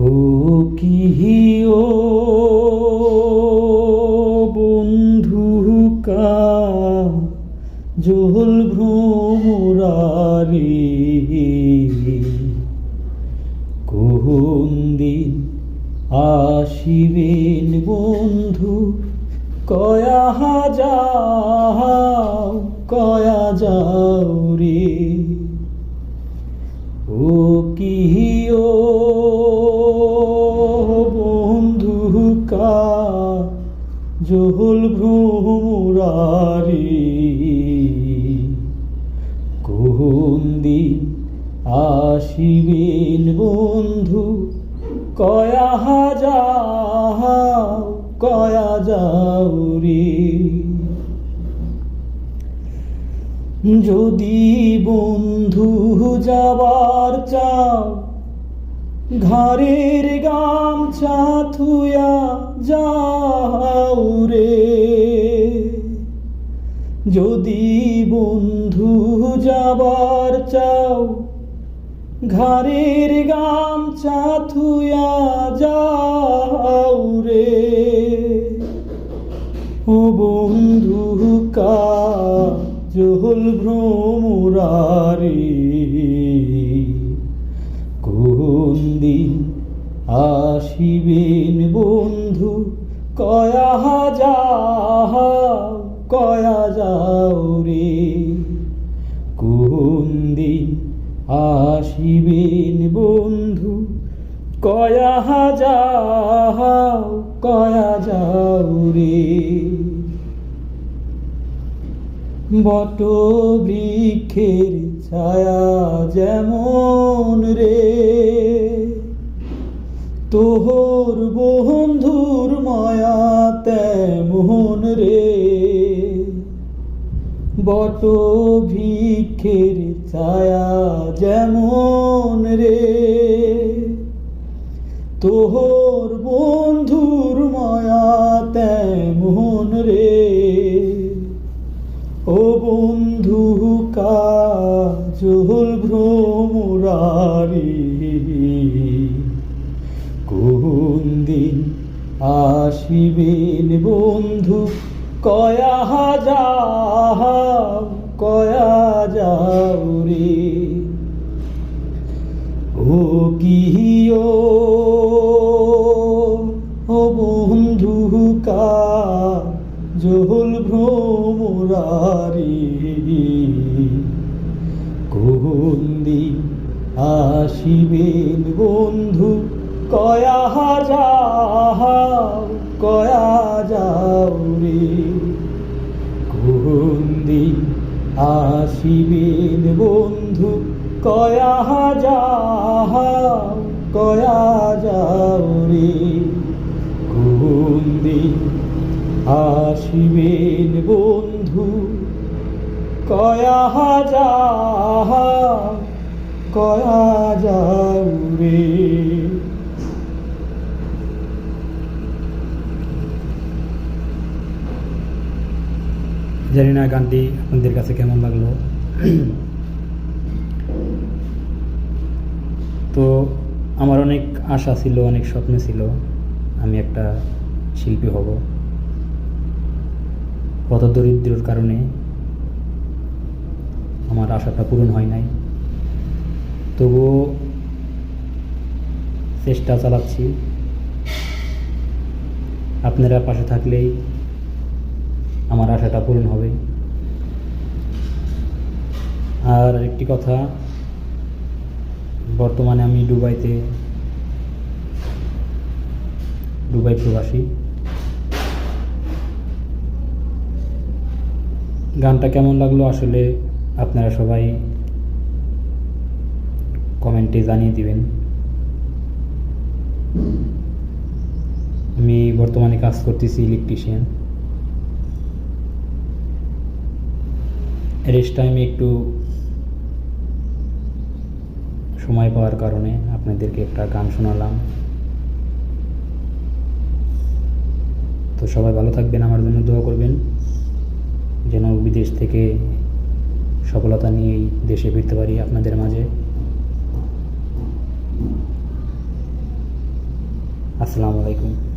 ও কি ও বন্ধু কা জল ভ্রমরারি? কোন দিন আসিবেন বন্ধু? কয়া যাও কয়া যাও রে। ও কি ও জহল ভ্রমরারি। কোন দিন আসিবেন বন্ধু, কয়া যাও কয়া যাও রে। যদি বন্ধু যাবার চাও ঘরের গামছা থুয়া যাও রে। যদি বন্ধু যাবার চাও ঘরের গামছা থুয়া যাও রে। ও বন্ধু কা জহল ভ্রমরারি। কোন দিন আসিবেন বন্ধু, কয়া যাও কয়া যাও রে। কোন দিন আসিবেন বন্ধু, কয়া যাও কয়া যাও রে। বট বৃক্ষের ছায়া যেমন রে তোহর বন্ধুর মায়া মোহন রে। বট ভিক্ষের ছায়া যেমন রে। তোহর কোন দিন আসিবেন বন্ধু? কয়া যাও কয়া যাও রে। ও কি ও বন্ধু কা, জহল ভ্রমরারি। কোন দিন আসিবেন বন্ধু? কয়া যাও কয়া যাও রে। কোন বন্ধু? কয়া যাও কয়া যাও রে। কোন বন্ধু? কয়া যাও কয়া রে জানি না গানটি আপনাদের কাছে কেমন লাগল? তো আমার অনেক আশা ছিল, অনেক স্বপ্ন ছিল, আমি একটা শিল্পী হব। পথ দরিদ্রর কারণে আমার আশাটা পূরণ হয় নাই। তবুও চেষ্টা চালাচ্ছি। আপনারা পাশে থাকলেই আমার আশাটা পূরণ হবে। আর একটি কথা, বর্তমানে আমি দুবাইতে, দুবাই প্রবাসী। গানটা কেমন লাগল আসলে আপনারা সবাই কমেন্টে জানিয়ে দিবেন। আমি বর্তমানে কাজ করতেছি ইলেকট্রিশিয়ান। রেস্ট টাইমে একটু সময় পাওয়ার কারণে আপনাদেরকে একটা গান শোনালাম। তো সবাই ভালো থাকবেন, আমার জন্য দোয়া করবেন, যেন বিদেশ থেকে সফলতা নিয়েই দেশে ফিরতে পারি আপনাদের মাঝে। আসসালামু আলাইকুম।